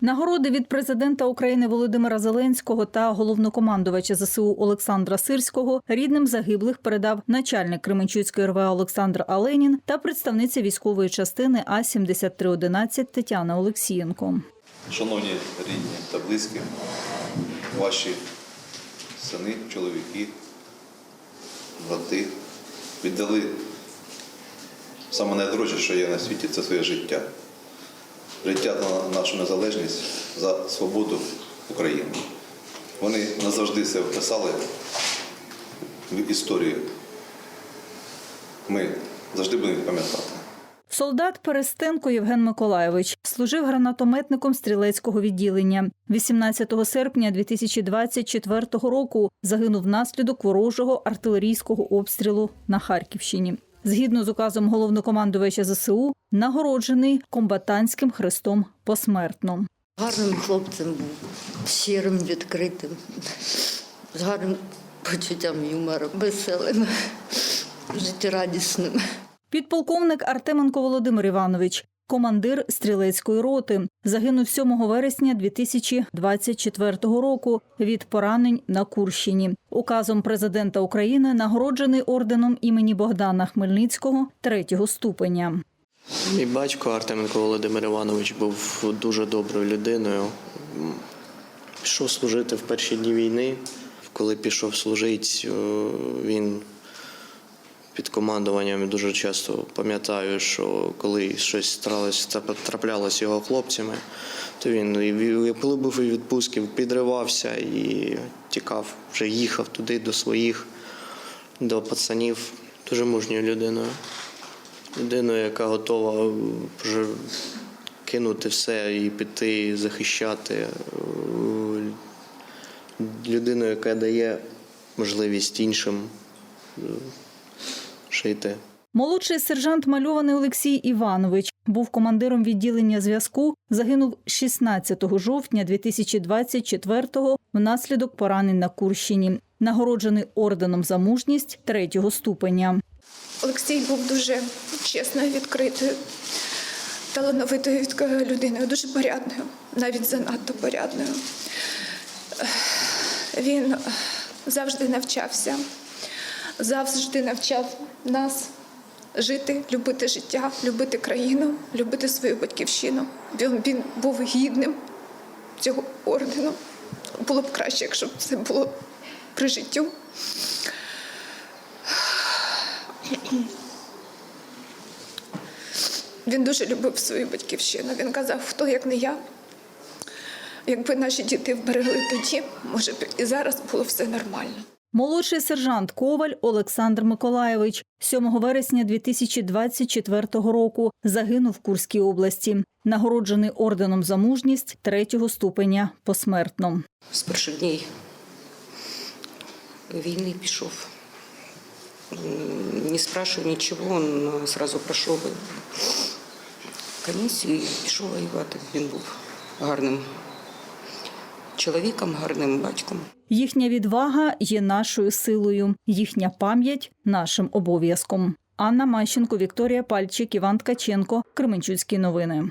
Нагороди від президента України Володимира Зеленського та головнокомандувача ЗСУ Олександра Сирського рідним загиблих передав начальник Кременчуцької РВА Олександр Аленін та представниця військової частини А 7311 Тетяна Олексієнко. Шановні рідні та близькі, ваші сини, чоловіки, брати віддали саме найдорожче, що є на світі, це своє життя. Життя за нашу незалежність, за свободу України. Вони назавжди це вписали в історію. Ми завжди будемо пам'ятати. Солдат Перестенко Євген Миколайович служив гранатометником стрілецького відділення. 18 серпня 2024 року загинув внаслідок ворожого артилерійського обстрілу на Харківщині. Згідно з указом головнокомандувача ЗСУ, нагороджений комбатантським хрестом посмертно. Гарним хлопцем був, щирим, відкритим, з гарним почуттям юмору, веселим, життєрадісним. Підполковник Артеменко Володимир Іванович, командир стрілецької роти, загинув 7 вересня 2024 року від поранень на Курщині. Указом президента України нагороджений орденом імені Богдана Хмельницького третього ступеня. Мій батько Артеменко Володимир Іванович був дуже доброю людиною. Пішов служити в перші дні війни. Коли пішов служити, він під командуванням дуже часто пам'ятаю, що коли щось тралось- трап- траплялось його хлопцями, то він і в- і і підривався і тікав, вже їхав туди до своїх, до пацанів. Дуже мужньою людиною людиною, яка готова е, вже кинути все і піти захищати. Е, Людиною, яка дає можливість іншим жити. Молодший сержант мальований Олексій Іванович був командиром відділення зв'язку. Загинув 16 жовтня 2024-го внаслідок поранень на Курщині. Нагороджений орденом за мужність третього ступеня. Олексій був дуже чесною, відкритою, талановитою від- людиною, дуже порядною, навіть занадто порядною. Він завжди навчався, завжди навчав нас жити, любити життя, любити країну, любити свою батьківщину. Він, був гідним цього ордену. Було б краще, якщо б це було при життю. Він дуже любив свою батьківщину. Він казав, хто як не я. Якби наші діти вберегли тоді, може б і зараз було все нормально. Молодший сержант Коваль Олександр Миколаєвич 7 вересня 2024 року загинув в Курській області. Нагороджений орденом за мужність третього ступеня посмертно. з перших днів війни пішов. Не спрашивая нічого, он а, сразу пройшов комісію і пішов воювати. Він був гарним чоловіком, гарним батьком. Їхня відвага є нашою силою, їхня пам'ять нашим обов'язком. Анна Мащенко, Вікторія Пальчик, Іван Ткаченко, Кременчуцькі новини.